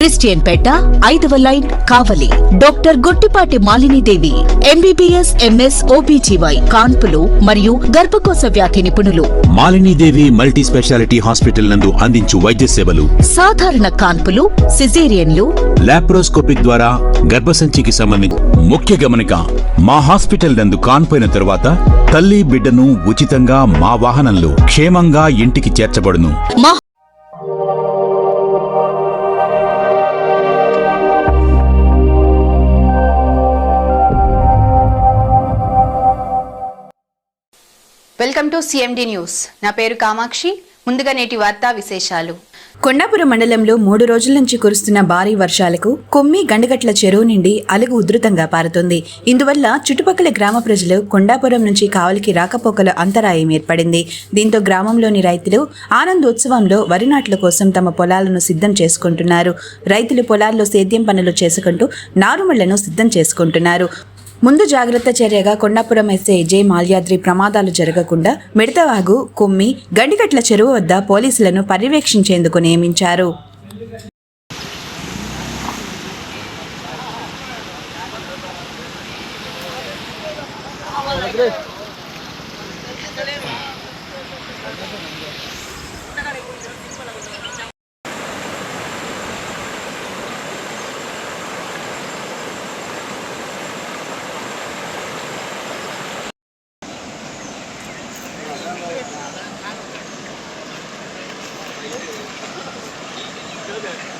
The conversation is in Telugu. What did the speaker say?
క్రిస్టియన్ పేట ఐదవ line Kavali. Doctor Gottipati Malinidevi MBBS MS OBGY కాన్పులు మరియు గర్భకోశ వ్యాధి నిపుణులు. మాలినీదేవి మల్టీ స్పెషాలిటీ హాస్పిటల్ నందు అందించు వైద్య సేవలు. సాధారణ కాన్పులు సిజేరియన్లు. లాప్రోస్కోపిక్ ద్వారా గర్భసంచికి సంబంధించి ముఖ్య గమనిక మా హాస్పిటల్ నందు కాన్పోయిన తరువాత తల్లి బిడ్డను ఉచితంగా మా వాహనంలో క్షేమంగా ఇంటికి చేర్చబడును. మా వెల్కమ్ టు సిఎండి న్యూస్ నా పేరు కామాక్షి. ముందుగా నేటి వార్తా విశేషాలు. కొండాపురం మండలంలో మూడు రోజుల నుంచి కురుస్తున్న భారీ వర్షాలకు కొమ్మి గండగట్ల చెరువు నుండి అలుగు ఉధృతంగా పారుతుంది. ఇందువల్ల చుట్టుపక్కల గ్రామ ప్రజలు కొండాపురం నుంచి కావలికి రాకపోకల అంతరాయం ఏర్పడింది. దీంతో గ్రామంలోని రైతులు ఆనందోత్సవంలో వరి నాట్ల కోసం తమ పొలాలను సిద్ధం చేసుకుంటున్నారు. రైతులు పొలాల్లో సేద్యం పనులు చేసుకుంటూ నారుమళ్ళను సిద్ధం చేసుకుంటున్నారు. ముందు జాగ్రత్త చర్యగా కొండాపురం ఎస్ఐ జే మాల్యాద్రి ప్రమాదాలు జరగకుండా మిడతవాగు కుమ్మి గండిగట్ల చెరువు వద్ద పోలీసులను పర్యవేక్షించేందుకు నియమించారు. Cadê?